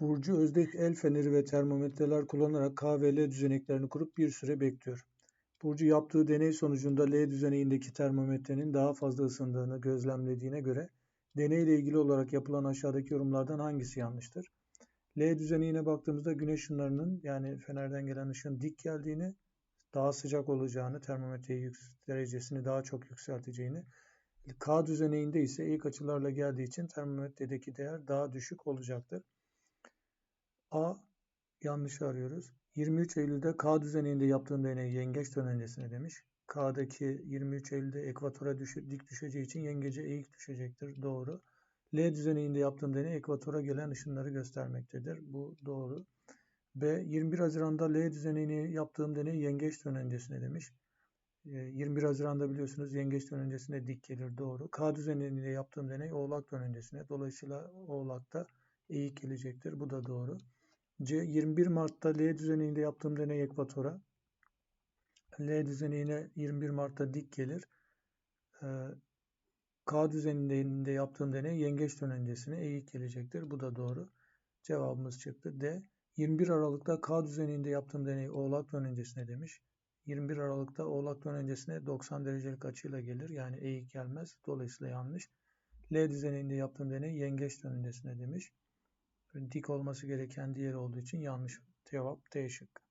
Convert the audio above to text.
Burcu Özdeş el feneri ve termometreler kullanarak K ve L düzeneklerini kurup bir süre bekliyor. Burcu yaptığı deney sonucunda L düzeneğindeki termometrenin daha fazla ısındığını gözlemlediğine göre deneyle ilgili olarak yapılan aşağıdaki yorumlardan hangisi yanlıştır? L düzeneğine baktığımızda güneş ışınlarının yani fenerden gelen ışığın dik geldiğini, daha sıcak olacağını, termometre derecesini daha çok yükselteceğini, K düzeneğinde ise ilk açılarla geldiği için termometredeki değer daha düşük olacaktır. A yanlış arıyoruz. 23 Eylül'de K düzeninde yaptığım deney yengeç dönencesine demiş. K'daki 23 Eylül'de ekvatora düşü, dik düşeceği için yengece eğik düşecektir. Doğru. L düzeninde yaptığım deney ekvatora gelen ışınları göstermektedir. Bu doğru. B 21 Haziran'da L düzenini yaptığım deney yengeç dönencesine demiş. 21 ee, Haziran'da biliyorsunuz yengeç dönencesine dik gelir doğru. K düzeninde yaptığım deney oğlak dönencesine. Dolayısıyla oğlakta eğik gelecektir. Bu da doğru. C 21 Mart'ta L düzeninde yaptığım deney ekvatora. L düzenine 21 Mart'ta dik gelir. Ee, K düzeninde yaptığım deney yengeç dönencesine eğik gelecektir. Bu da doğru. Cevabımız çıktı. D. 21 Aralık'ta K düzeninde yaptığım deney oğlak dönencesine demiş. 21 Aralık'ta oğlak dönencesine 90 derecelik açıyla gelir. Yani eğik gelmez. Dolayısıyla yanlış. L düzeninde yaptığım deney yengeç dönencesine demiş dik olması gereken diğer olduğu için yanlış cevap D şıkkı.